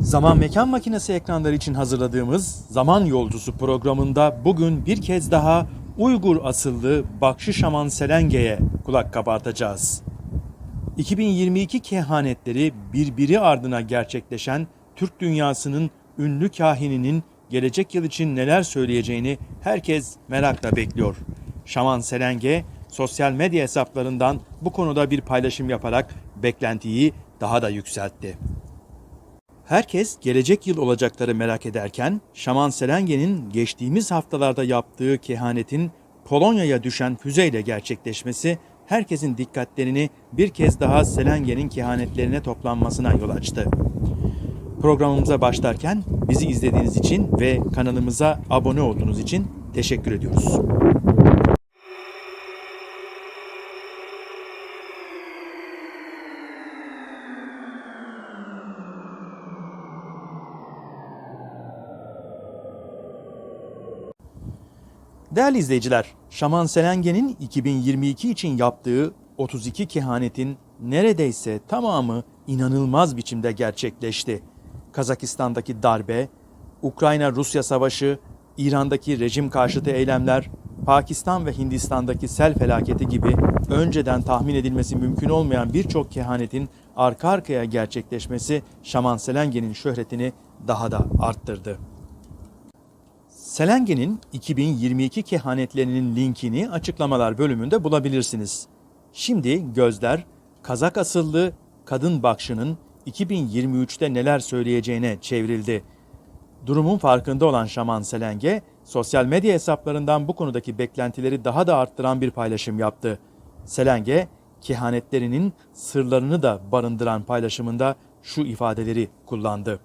Zaman Mekan Makinesi ekranları için hazırladığımız Zaman Yolcusu programında bugün bir kez daha Uygur asıllı Bakşı Şaman Selenge'ye kulak kabartacağız. 2022 kehanetleri birbiri ardına gerçekleşen Türk dünyasının ünlü kahininin gelecek yıl için neler söyleyeceğini herkes merakla bekliyor. Şaman Selenge sosyal medya hesaplarından bu konuda bir paylaşım yaparak beklentiyi daha da yükseltti. Herkes gelecek yıl olacakları merak ederken Şaman Selenge'nin geçtiğimiz haftalarda yaptığı kehanetin Polonya'ya düşen füzeyle gerçekleşmesi herkesin dikkatlerini bir kez daha Selenge'nin kehanetlerine toplanmasına yol açtı. Programımıza başlarken bizi izlediğiniz için ve kanalımıza abone olduğunuz için teşekkür ediyoruz. Değerli izleyiciler, Şaman Selenge'nin 2022 için yaptığı 32 kehanetin neredeyse tamamı inanılmaz biçimde gerçekleşti. Kazakistan'daki darbe, Ukrayna-Rusya savaşı, İran'daki rejim karşıtı eylemler, Pakistan ve Hindistan'daki sel felaketi gibi önceden tahmin edilmesi mümkün olmayan birçok kehanetin arka arkaya gerçekleşmesi Şaman Selenge'nin şöhretini daha da arttırdı. Selenge'nin 2022 kehanetlerinin linkini açıklamalar bölümünde bulabilirsiniz. Şimdi gözler Kazak asıllı kadın bakşının 2023'te neler söyleyeceğine çevrildi. Durumun farkında olan Şaman Selenge, sosyal medya hesaplarından bu konudaki beklentileri daha da arttıran bir paylaşım yaptı. Selenge, kehanetlerinin sırlarını da barındıran paylaşımında şu ifadeleri kullandı.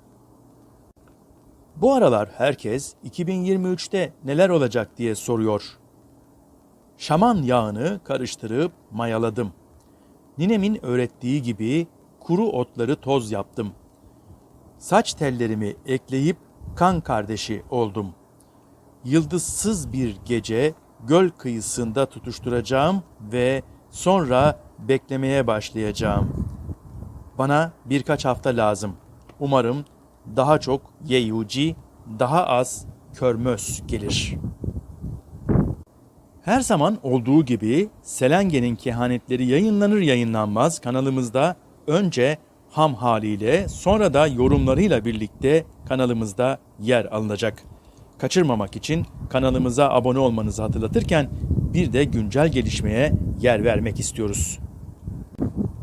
Bu aralar herkes 2023'te neler olacak diye soruyor. Şaman yağını karıştırıp mayaladım. Ninemin öğrettiği gibi kuru otları toz yaptım. Saç tellerimi ekleyip kan kardeşi oldum. Yıldızsız bir gece göl kıyısında tutuşturacağım ve sonra beklemeye başlayacağım. Bana birkaç hafta lazım. Umarım daha çok Yeyuci, daha az Körmöz gelir. Her zaman olduğu gibi Selenge'nin kehanetleri yayınlanır yayınlanmaz kanalımızda önce ham haliyle sonra da yorumlarıyla birlikte kanalımızda yer alınacak. Kaçırmamak için kanalımıza abone olmanızı hatırlatırken bir de güncel gelişmeye yer vermek istiyoruz.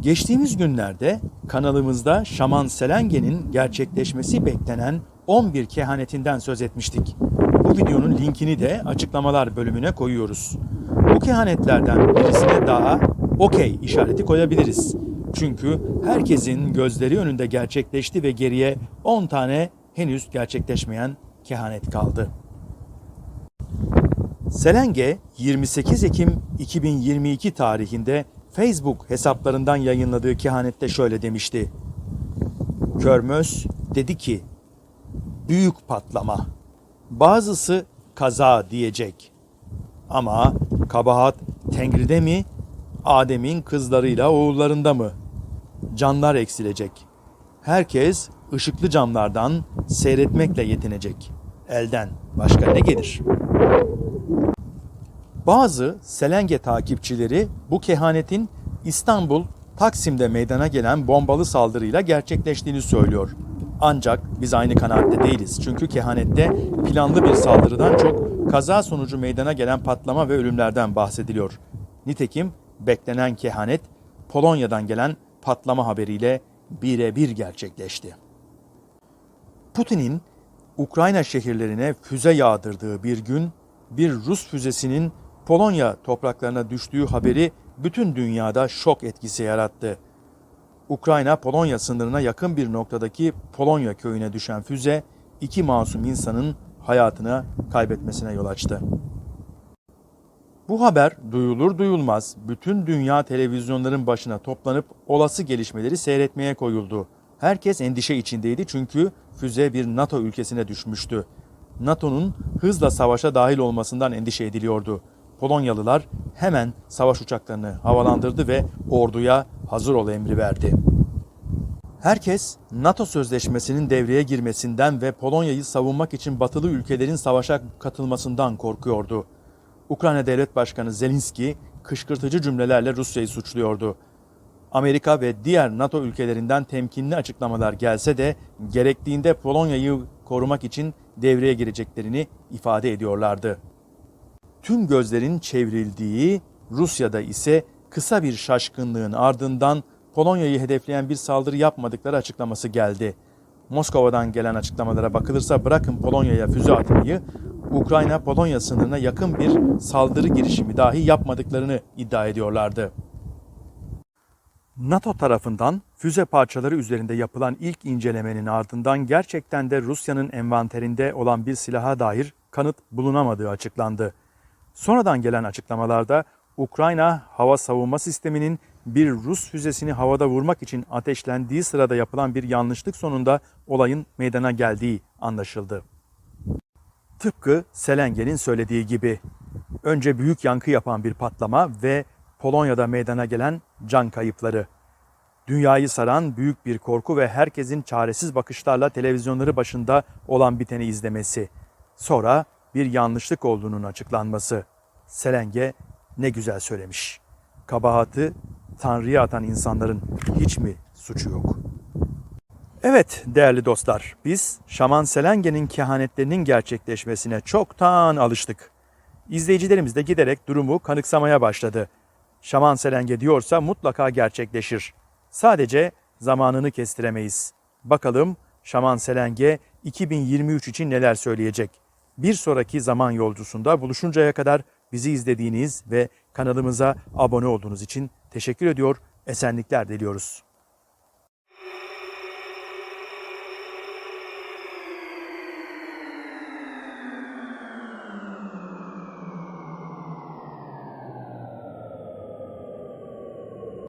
Geçtiğimiz günlerde kanalımızda Şaman Selenge'nin gerçekleşmesi beklenen 11 kehanetinden söz etmiştik. Bu videonun linkini de açıklamalar bölümüne koyuyoruz. Bu kehanetlerden birisine daha okey işareti koyabiliriz. Çünkü herkesin gözleri önünde gerçekleşti ve geriye 10 tane henüz gerçekleşmeyen kehanet kaldı. Selenge 28 Ekim 2022 tarihinde Facebook hesaplarından yayınladığı kehanette şöyle demişti. Körmöz dedi ki, büyük patlama. Bazısı kaza diyecek. Ama kabahat Tengri'de mi, Adem'in kızlarıyla oğullarında mı? Canlar eksilecek. Herkes ışıklı camlardan seyretmekle yetinecek. Elden başka ne gelir?'' Bazı Selenge takipçileri bu kehanetin İstanbul Taksim'de meydana gelen bombalı saldırıyla gerçekleştiğini söylüyor. Ancak biz aynı kanaatte değiliz. Çünkü kehanette planlı bir saldırıdan çok kaza sonucu meydana gelen patlama ve ölümlerden bahsediliyor. Nitekim beklenen kehanet Polonya'dan gelen patlama haberiyle birebir gerçekleşti. Putin'in Ukrayna şehirlerine füze yağdırdığı bir gün bir Rus füzesinin Polonya topraklarına düştüğü haberi bütün dünyada şok etkisi yarattı. Ukrayna Polonya sınırına yakın bir noktadaki Polonya köyüne düşen füze iki masum insanın hayatını kaybetmesine yol açtı. Bu haber duyulur duyulmaz bütün dünya televizyonların başına toplanıp olası gelişmeleri seyretmeye koyuldu. Herkes endişe içindeydi çünkü füze bir NATO ülkesine düşmüştü. NATO'nun hızla savaşa dahil olmasından endişe ediliyordu. Polonyalılar hemen savaş uçaklarını havalandırdı ve orduya hazır ol emri verdi. Herkes NATO sözleşmesinin devreye girmesinden ve Polonya'yı savunmak için batılı ülkelerin savaşa katılmasından korkuyordu. Ukrayna Devlet Başkanı Zelenski kışkırtıcı cümlelerle Rusya'yı suçluyordu. Amerika ve diğer NATO ülkelerinden temkinli açıklamalar gelse de gerektiğinde Polonya'yı korumak için devreye gireceklerini ifade ediyorlardı. Tüm gözlerin çevrildiği Rusya'da ise kısa bir şaşkınlığın ardından Polonya'yı hedefleyen bir saldırı yapmadıkları açıklaması geldi. Moskova'dan gelen açıklamalara bakılırsa bırakın Polonya'ya füze atmayı, Ukrayna Polonya sınırına yakın bir saldırı girişimi dahi yapmadıklarını iddia ediyorlardı. NATO tarafından füze parçaları üzerinde yapılan ilk incelemenin ardından gerçekten de Rusya'nın envanterinde olan bir silaha dair kanıt bulunamadığı açıklandı. Sonradan gelen açıklamalarda Ukrayna hava savunma sisteminin bir Rus füzesini havada vurmak için ateşlendiği sırada yapılan bir yanlışlık sonunda olayın meydana geldiği anlaşıldı. Tıpkı Selenge'nin söylediği gibi önce büyük yankı yapan bir patlama ve Polonya'da meydana gelen can kayıpları. Dünyayı saran büyük bir korku ve herkesin çaresiz bakışlarla televizyonları başında olan biteni izlemesi. Sonra bir yanlışlık olduğunun açıklanması. Selenge ne güzel söylemiş. Kabahati Tanrı'ya atan insanların hiç mi suçu yok? Evet değerli dostlar, biz Şaman Selenge'nin kehanetlerinin gerçekleşmesine çoktan alıştık. İzleyicilerimiz de giderek durumu kanıksamaya başladı. Şaman Selenge diyorsa mutlaka gerçekleşir. Sadece zamanını kestiremeyiz. Bakalım Şaman Selenge 2023 için neler söyleyecek? Bir sonraki zaman yolcusunda buluşuncaya kadar bizi izlediğiniz ve kanalımıza abone olduğunuz için teşekkür ediyor, esenlikler diliyoruz.